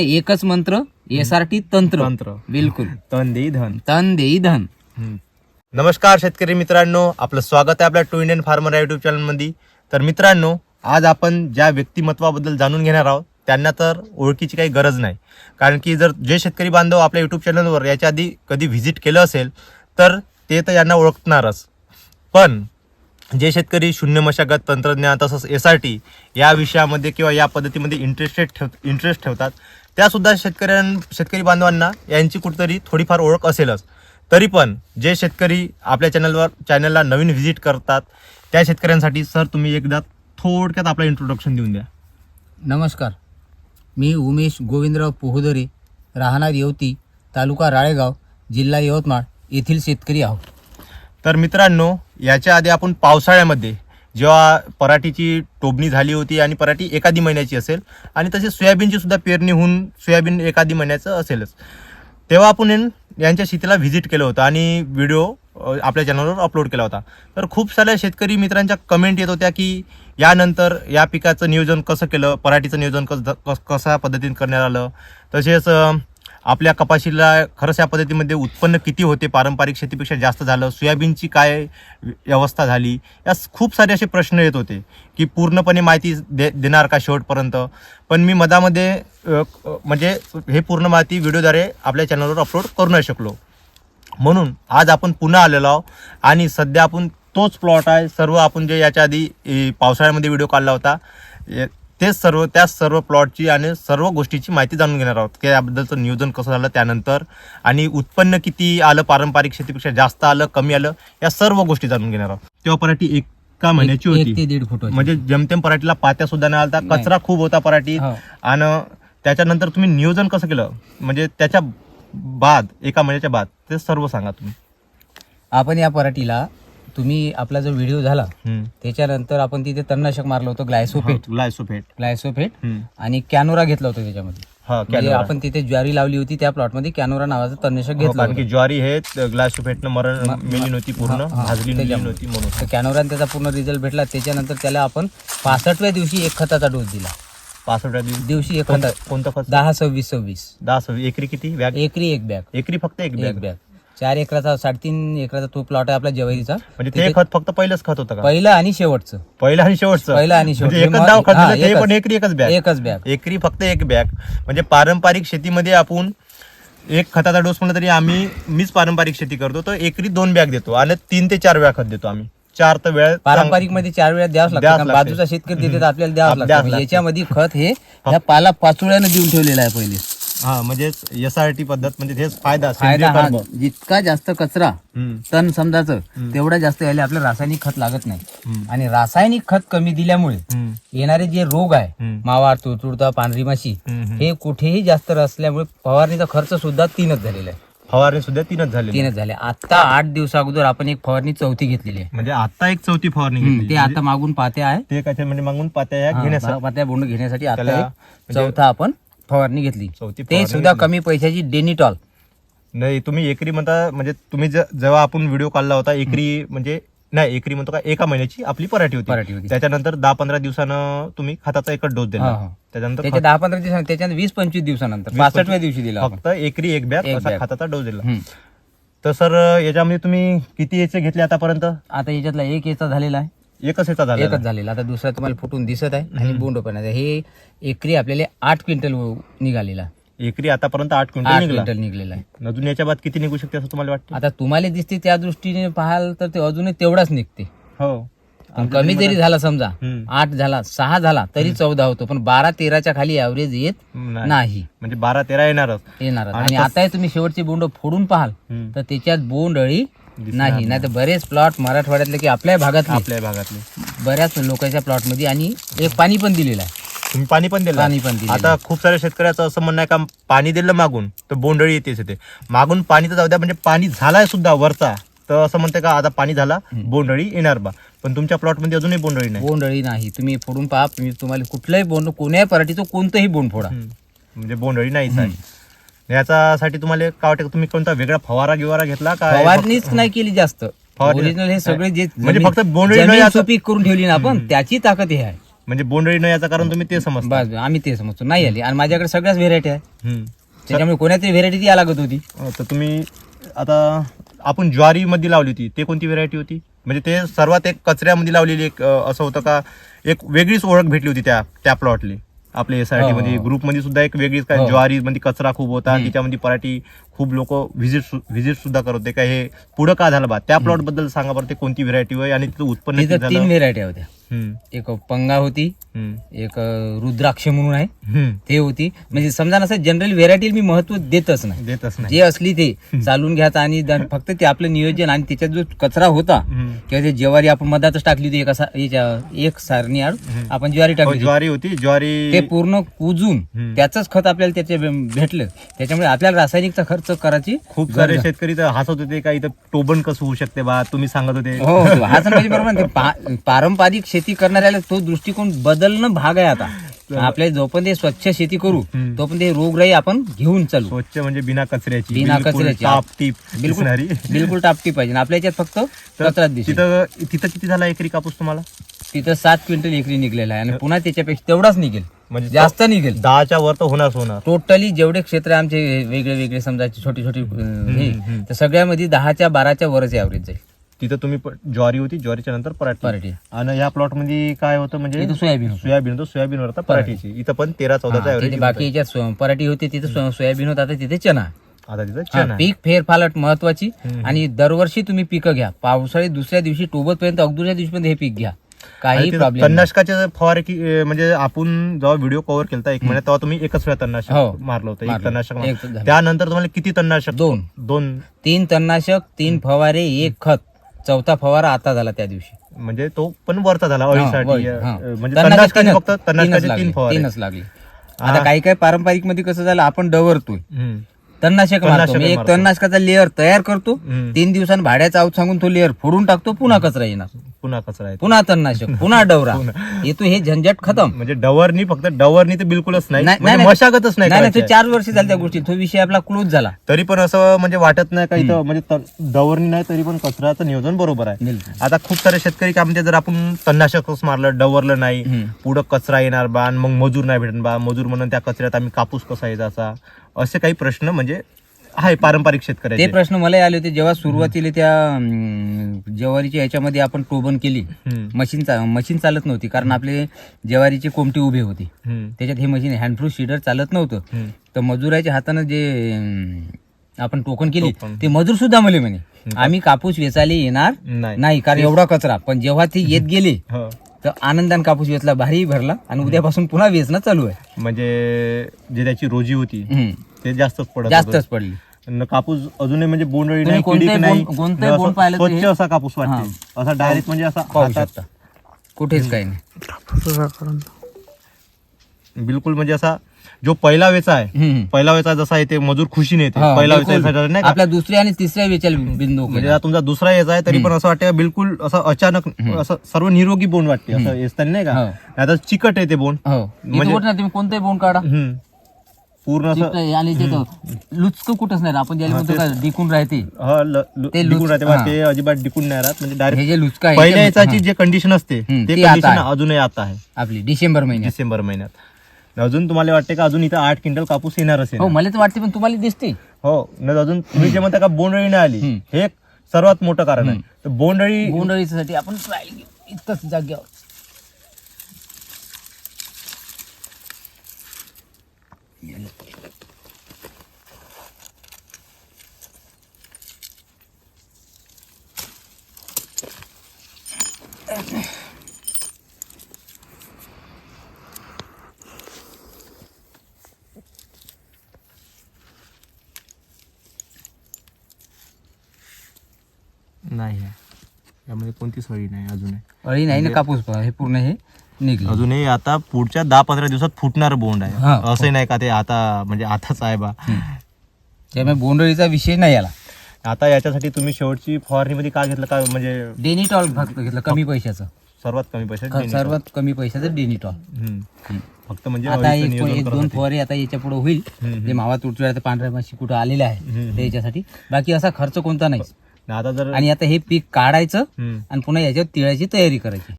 एकच मंत्र S R T तंत्र. तंत्र. बिलकुल. तन देई धन. तन देई धन. नमस्कार शेतकरी मित्रांनो आपलं स्वागत आहे आपल्या टू इंडियन फार्मर या युट्यूब चॅनलमध्ये तर मित्रांनो आज आपण ज्या व्यक्तिमत्वाबद्दल जाणून घेणार आहोत त्यांना तर ओळखीची काही गरज नाही. कारण की जर जे शेतकरी बांधव आपल्या युट्यूब चॅनलवर याच्या आधी कधी व्हिजिट केलं असेल तर ते तर यांना ओळखणारच. पण जे शेतकरी शून्य मशागत तंत्रज्ञान तसंच एस आर टी या विषयामध्ये किंवा या पद्धतीमध्ये इंटरेस्टेड ठेव इंटरेस्ट ठेवतात त्यासुद्धा शेतकऱ्यां शेतकरी बांधवांना यांची कुठेतरी थोडीफार ओळख असेलच. तरी पण जे शेतकरी आपल्या चॅनलवर चॅनलला नवीन व्हिजिट करतात त्या शेतकऱ्यांसाठी सर तुम्ही एकदा थोडक्यात आपलं इंट्रोडक्शन देऊन द्या. नमस्कार. मी उमेश गोविंदराव पोहोदरे राहणार येवती तालुका राळेगाव जिल्हा यवतमाळ येथील शेतकरी आहोत. तर मित्रांनो याच्या आधी आपण पावसाळ्यामध्ये जेव्हा पराठीची टोबणी झाली होती आणि पराठी एखादी महिन्याची असेल आणि तसेच सोयाबीनची सुद्धा पेरणी होऊन सोयाबीन एखादी महिन्याचं असेलच. तेव्हा आपण यांच्या शेतीला व्हिजिट केलं होतं आणि व्हिडिओ आपल्या चॅनलवर अपलोड केला होता. तर खूप साऱ्या शेतकरी मित्रांच्या कमेंट येत होत्या की यानंतर या पिकाचं नियोजन कसं केलं पराठीचं नियोजन कसं कस कशा पद्धतीने करण्यात आलं. तसेच आपल्या कपाशीला खरंच या पद्धतीमध्ये उत्पन्न किती होते? पारंपरिक शेतीपेक्षा जास्त झालं. सोयाबीनची काय व्यवस्था झाली? या खूप सारे असे प्रश्न येत होते की पूर्णपणे माहिती दे देणार का शेवटपर्यंत? पण मी मधामध्ये म्हणजे हे पूर्ण माहिती व्हिडिओद्वारे आपल्या चॅनलवर अपलोड करू नाही शकलो. म्हणून आज आपण पुन्हा आलेलो आहोत आणि सध्या आपण तोच प्लॉट आहे. सर्व आपण जे याच्या आधी पावसाळ्यामध्ये व्हिडिओ काढला होता तेच सर्व त्याच सर्व प्लॉटची आणि सर्व गोष्टीची माहिती जाणून घेणार आहोत की याबद्दलचं नियोजन कसं झालं त्यानंतर आणि उत्पन्न किती आलं पारंपरिक शेतीपेक्षा जास्त आलं कमी आलं या सर्व गोष्टी जाणून घेणार आहोत तेव्हा पराठी एका महिन्याची एक होती दीड फूट. म्हणजे जमतेम पराठीला पात्या सुद्धा नाही आलता. कचरा खूप होता पराठीत हो. आणि त्याच्यानंतर तुम्ही नियोजन कसं केलं म्हणजे त्याच्या बाद एका महिन्याच्या बाद ते सर्व सांगा तुम्ही आपण या पराठीला तुम्ही आपला जो व्हिडिओ झाला. त्याच्यानंतर आपण तिथे तणनाशक मारलं होतं ग्लायसोफेट. ग्लायसोफेट. ग्लायसोफेट. आणि कॅनोरा घेतला होता त्याच्यामध्ये. म्हणजे कॅनोरा. आपण तिथे ज्वारी लावली होती त्या प्लॉटमध्ये कॅनोरा नावाचं तणनाशक हो, घेतलं कारण की होतं. ज्वारी हे ग्लायसोफेटनं मरण मेली नव्हती पूर्ण. भाजली. नव्हती म्हणून. तर कॅनोराने त्याचा पूर्ण रिझल्ट भेटला. त्याच्यानंतर त्याला आपण पासष्टव्या दिवशी एक खताचा डोस दिला. पासष्ट दिवस दिवशी एक कोणतं खत. कोणतं खत? दहा सव्वीस सव्वीस. दहा सव्वीस. एकरी किती? बॅग? एकरी एक बॅग. एकरी फक्त एक एक बॅग बॅग. चार एकराचा साडेतीन एकराचा तो प्लॉट आहे आपला जवारीचा. म्हणजे ते खत फक्त पहिलंच खत होतं का? पहिलं आणि शेवटचं. पहिलं आणि शेवटचं? पहिलं आणि शेवट म्हणजे एकच डाव खत हा, दिलं, ते एकच. पण एकरी एकच बॅग एकच बॅग एकरी फक्त एक बॅग म्हणजे पारंपरिक शेतीमध्ये आपण एक खताचा डोस म्हणलं तरी आम्ही मीच पारंपरिक शेती करतो तर एकरी दोन बॅग देतो आणि तीन ते चार वेळा खत देतो आम्ही. चार तर वेळ पारंपरिकमध्ये चार वेळा द्यावंच लागतं द्यावंच कारण लागते. बाजूचा शेतकरी देते तर आपल्याला द्यावंच द्यावंच लागतं. लागते. याच्यामध्ये खत हे या पाला पाचोळ्यानं देऊन ठेवलेलं आहे पहिले. हा म्हणजे एस आर टी पद्धत म्हणजे हेच फायदा फायदा हा. जितका जास्त कचरा हम्म, तण समजायचं तेवढा जास्त यायला आपलं रासायनिक खत लागत नाही. हम्म, आणि रासायनिक खत कमी दिल्यामुळे हम्म, येणारे जे रोग आहे हम्म, मावा तुडतुडता पांढरी माशी हम्म, हम्म. हे कुठेही जास्त असल्यामुळे फवारणीचा खर्च सुद्धा तीनच झालेला आहे. फवारणी सुद्धा तीनच झाले तीनच झाले. आता आठ दिवसा अगोदर आपण एक फवारणी चौथी घेतलेली आहे. म्हणजे आता एक चौथी फवारणी हम्म, घेतली. ते आता मागून पाहते आहे. ते काय म्हणजे मागून पात्या ह्या घेण्यासाठी. पात्या बोंड घेण्यासाठी आता त्याला एक म्हणजे- चौथा आपण फवारणी घेतली चौथी ते फवारणी सुद्धा घेतली. कमी पैशाची डेनिटॉल नाही तुम्ही एकरी म्हणता म्हणजे तुम्ही ज- जेव्हा आपण व्हिडिओ काढला होता एकरी म्हणजे नाही एकरी म्हणतो का एका महिन्याची आपली पराठी पराठी होती होती. त्याच्यानंतर दहा पंधरा दिवसानं तुम्ही खताचा एकच डोस दिला हा, हा. त्याच्यानंतर त्याच्या दहा पंधरा दिवसांनी त्याच्यानंतर वीस पंचवीस दिवसानंतर वीस पासष्टव्या दिवशी दिला आपण फक्त एकरी एक बॅग एक असा. खताचा डोस दिला हम्म. तर सर याच्यामध्ये तुम्ही किती याचे घेतले आतापर्यंत आता याच्यातला एक याचा झालेला आहे एकच याचा झाला एकच झालेला. आता दुसरा तुम्हाला फुटून दिसत आहे आणि बोंड पण आहे. हे एकरी आपल्याला आठ क्विंटल निघालेला. एकरी आतापर्यंत आठ क्विंटल निघाला. क्विंटल निघलेला आहे. अजून याच्या बाद किती निघू शकते असं तुम्हाला वाटतं? आता तुम्हाला दिसते त्या दृष्टीने पाहाल तर ते अजूनही तेवढाच निघते. हो. कमी जरी झाला समजा हम्म. आठ झाला सहा झाला तरी चौदा होतो. पण बारा तेराच्या खाली ऍव्हरेज येत नाही. नाही. म्हणजे बारा तेरा येणारच. येणार आणि आणि तस- आता तुम्ही शेवटची बोंड फोडून पाहाल हम्म. तर त्याच्यात बोंड अळी नाही नाही तर बरेच प्लॉट मराठवाड्यातले की आपल्या भागातले. आपल्या भागातले. बऱ्याच लोकांच्या प्लॉटमध्ये आणि एक पाणी पण दिलेलं आहे. तुम्ही पाणी पण दिलं. पाणी पण दिलेलं आता खूप साऱ्या शेतकऱ्याचं असं म्हणणं आहे का पाणी दिलं मागून तर बोंडळी येतेच येते मागून पाणी तर जाऊ द्या म्हणजे पाणी झालाय सुद्धा वरचा. तर असं म्हणते का आता पाणी झाला बोंडळी येणार बा. पण तुमच्या प्लॉटमध्ये अजूनही बोंडळी नाही. बोंड अळी नाही. तुम्ही फोडून पहा तुम्ही तुम्हाला कुठलंही बोंड कोण्याही पराठीचं कोणतंही बोंड फोडा. म्हणजे बोंडळी नाहीच आहे. याच्यासाठी तुम्हाला काय वाटतं तुम्ही कोणता वेगळा फवारा गिवारा घेतला का? फवारणीच नाही केली जास्त. फवारणी- ओरिजिनल हे सगळे जे म्हणजे फक्त बोंडअळी जमीन नाही आता- सुपीक करून ठेवली ना आपण त्याची ताकद हे आहे. म्हणजे बोंडळी न याचं कारण तुम्ही ते समजता. बस आम्ही ते समजतो. नाही आली. आणि माझ्याकडे सगळ्याच व्हेरायटी आहे. हम्म. त्याच्यामुळे कोणातरी व्हेरायटी ती या लागत होती. अं, तर तुम्ही आता आपण ज्वारी मध्ये लावली होती. ते कोणती व्हेरायटी होती? म्हणजे ते सर्वात एक कचऱ्यामध्ये लावलेली एक अं, असं होतं का? एक वेगळीच ओळख भेटली होती त्या त्या प्लॉटली आपल्या एस आर टी हो, मध्ये हो. ग्रुपमध्ये सुद्धा एक वेगळीच काय हो. ज्वारी मध्ये कचरा खूप होता. त्याच्यामध्ये पराठी खूप लोक व्हिजिट व्हिजिट सुद्धा करत होते. का हे पुढं का झालं बा? त्या प्लॉटबद्दल सांगा बरं ते कोणती व्हेरायटी होय? आणि तिथं उत्पन्न किती तिथं तीन झालं? व्हेरायटी होत्या. एक पंगा होती एक रुद्राक्ष म्हणून आहे. ते होती. म्हणजे समजा नसं जनरल व्हेरायटी मी महत्त्व देतच नाही. देतच नाही. जे असली ते चालून घ्यायचं आणि फक्त ते आपलं नियोजन आणि त्याच्यात जो कचरा होता. किंवा ते ज्वारी आपण मधातच टाकली होती एका एक सारणी आड आपण ज्वारी हो, टाकली. ज्वारी होती ज्वारी ते पूर्ण कुजून हम्म. त्याच खत आपल्याला त्याचे भेटलं. त्याच्यामुळे आपल्याला रासायनिकचा खर्च करायची खूप सारे शेतकरी तर हसत होते का इथं टोबन कसं होऊ शकते बा? तुम्ही सांगत होते. हो म्हणजे बरोबर पारंपरिक शेती करणाऱ्याला तो दृष्टिकोन बदलणं भाग आहे आता. आपल्या जोपर्यंत हे स्वच्छ शेती करू. तोपर्यंत हे रोगराई आपण घेऊन चालू. स्वच्छ म्हणजे बिना कचऱ्याची बिना कचऱ्याची. टाप-टीप बिलकुल बिलकुल टापटी पाहिजे. आपल्या याच्यात फक्त तर कचराच दिसेल. तिथं तिथं किती झाला एकरी कापूस तुम्हाला? तिथं सात क्विंटल एकरी निघलेला आहे आणि पुन्हा त्याच्यापेक्षा तेवढाच निघेल. म्हणजे जास्त निघेल. दहाच्या वर तर होणार होणार. टोटली जेवढे क्षेत्र आमचे वेगळे वेगळे समजा छोटी छोटी हे. तर सगळ्यामध्ये दहाच्या बाराच्या वरच ॲव्हरेज जाईल. तिथं तुम्ही प- ज्वारी होती ज्वारीच्या नंतर पराठी. पराठी. आणि या प्लॉटमध्ये काय होतं म्हणजे इथं सोयाबीन होतं. सोयाबीन होतं सोयाबीन वर पराठीची. इथं पण तेरा चौदाचा हा, ऍव्हरेज तिथे बाकी याच्यात सो- पराठी होती तिथे सो- सोयाबीन होता. आता तिथे चना आता तिथं हा, आहे. पीक फेरफालट महत्वाची. आणि दरवर्षी तुम्ही पिकं घ्या. पावसाळी दुसऱ्या दिवशी टोबत पर्यंत अगदूच्या दिवशीपर्यंत हे पीक घ्या. आणि काही तिथं प्रॉब्लेम तणनाशकाचे फवारे की अं, म्हणजे आपण जेव्हा व्हिडिओ कव्हर केला एक महिन्यात तेव्हा तुम्ही एकच वेळा हो. तणनाशक मारलं होतं. एक मारलं. तणनाशक एक मारलं. झालं. त्यानंतर तुम्हाला किती तणनाशक दोन. दोन. तीन तणनाशक तीन फवारे एक खत. चौथा फवारा आता झाला त्या दिवशी म्हणजे तो पण वरचा झाला अळीसाठी हा. म्हणजे तीनच- फक्त तीनच तीन लागले, फवारे तीनच लागले आता काही काही पारंपरिकमध्ये कसं झालं आपण डवरतोय हम्म. तणनाशक मारतो तणनाशक मी एक मारतो. तणनाशकाचा लेअर तयार करतो हम्म. तीन दिवसांनी भाड्याचा आऊत सांगून तो लेअर फोडून टाकतो पुन्हा कचरा येणार पुन्हा कचरा आहे पुन्हा तणनाशक पुन्हा डवरा. येतो हे झंझट खतम. म्हणजे डवरनी फक्त डवरनी तर बिलकुलच नाही. नाही, म्हणजे नाही, मशागतच नाही नाही नाही करायची. तो चार वर्ष झाले त्या गोष्टी. तो विषय आपला क्लोज झाला. तरी पण असं म्हणजे वाटत नाही का इथं म्हणजे डवरनी नाही तरी पण कचऱ्याचं नियोजन बरोबर आहे. बिलकुल. आता खूप सारे शेतकरी काय म्हणते जर आपण तणनाशकच मारलं डवरलं नाही हम्म. पुढं कचरा येणार बा आणि मग मजूर नाही भेटणार बा मजूर म्हणून त्या कचऱ्यात आम्ही कापूस कसा यायचा असे काही प्रश्न म्हणजे आहे पारंपरिक ते शेतकऱ्याचे प्रश्न मला आले होते जेव्हा सुरुवातीला त्या अं, ज्वारीच्या याच्यामध्ये आपण टोबन केली हम्म, मशीन चा मशीन चालत नव्हती कारण आपले ज्वारीची कोमटी उभी होती. हम्म, त्याच्यात हे मशीन हँडफ्रू सीडर चालत नव्हतं. हम्म. तर मजुराच्या हातानं जे अं, आपण टोकन केली टोकन. ते मजूर सुद्धा म्हणले म्हणे आम्ही कापूस वेचायला येणार नाही. नाही कारण एवढा कचरा. पण जेव्हा ते येत गेले हो. तर आनंदाने कापूस वेचला भारी भरला आणि उद्यापासून पुन्हा वेचणं चालू आहे. म्हणजे जे त्याची रोजी होती हम्म. ते जास्तच पडत होतं. जास्तच पडली. न कापूस अजूनही म्हणजे बोंडळी नाही कोणताही किडीक नाही बोंड- कोणताही न बोंड असं पाहिलं तर स्वच्छ हे- असा कापूस वाटते. असा डायरेक्ट म्हणजे असा पाहू हातात शकता. कुठेच काही नाही. बिलकुल म्हणजे असा जो पहिला वेचा आहे हम्म. पहिला वेचा जसा आहे ते मजूर खुशीने येते. हा, पहिला बिलकुल. वेचा यासाठी नाही का? आपल्या दुसऱ्या आणि तिसऱ्या वेचाल बिंदू म्हणजे हा तुमचा दुसरा याचा आहे तरी पण असं वाटतं बिलकुल असं अचानक असं सर्व निरोगी बोंड वाटते असं येताना नाही का? हो. आता चिकट आहे ते बोंड. हो. म्हणजे- म्हणजे तुम्ही कोणताही बोंड काढा. हम्म. पूर्ण असं चिकटं आणि लुचक कुठंच नाही आपण ज्याला म्हणतो डिकून राहते. हा, ल- ल- ते डिकून राहते. बा. ते अजिबात डिकून नाही राहत. म्हणजे डायरेक्ट हे जे लुचका आहे पहिल्या ते- याची जे कंडिशन असते हम्म, ते ती आता कंडिशन आहे. अजूनही आता आहे. आपली डिसेंबर महिन्यात. डिसेंबर महिन्यात. अजून तुम्हाला वाटते का अजून इथं आठ क्विंटल कापूस येणार असेल? हो मला तर वाटते पण तुम्हाला दिसते. हो न अजून तुम्ही जे म्हणता का बोंडळी नाही आली हम्म. हे एक सर्वात मोठं कारण आहे. तर बोंडळी बोंडळीसाठी आपण ट्रायल घेऊ. इतकंच जाग्यावर नाही आहे. त्यामध्ये कोणतीच हळी नाही अजून अळी नाही ना कापूस पहा, हे पूर्ण हे. निघलं. अजूनही आता पुढच्या दहा पंधरा दिवसात फुटणार बोंड आहे. हा. असंही नाही का ते आता म्हणजे आताच आहे बा त्यामुळे बोंडळीचा विषय नाही आला आता याच्यासाठी तुम्ही शेवटची फवारणीमध्ये काय घेतलं? का म्हणजे डेनिटॉल फक्त घेतलं कमी पैशाचं. सर्वात कमी पैशात ख- Denitol. सर्वात कमी पैशाचं डेनिटॉल हम्म. फक्त म्हणजे आता एक दोन. फवारे आता याच्यापुढे होईल. हम्म, ते मावा तुटच्या पांढऱ्या माशी कुठं आलेले आहे हम्म. ते याच्यासाठी बाकी असा खर्च कोणता नाही. आता जर आणि आता हे पीक काढायचं हम्म. आणि पुन्हा याच्यावर तिळाची तयारी करायची.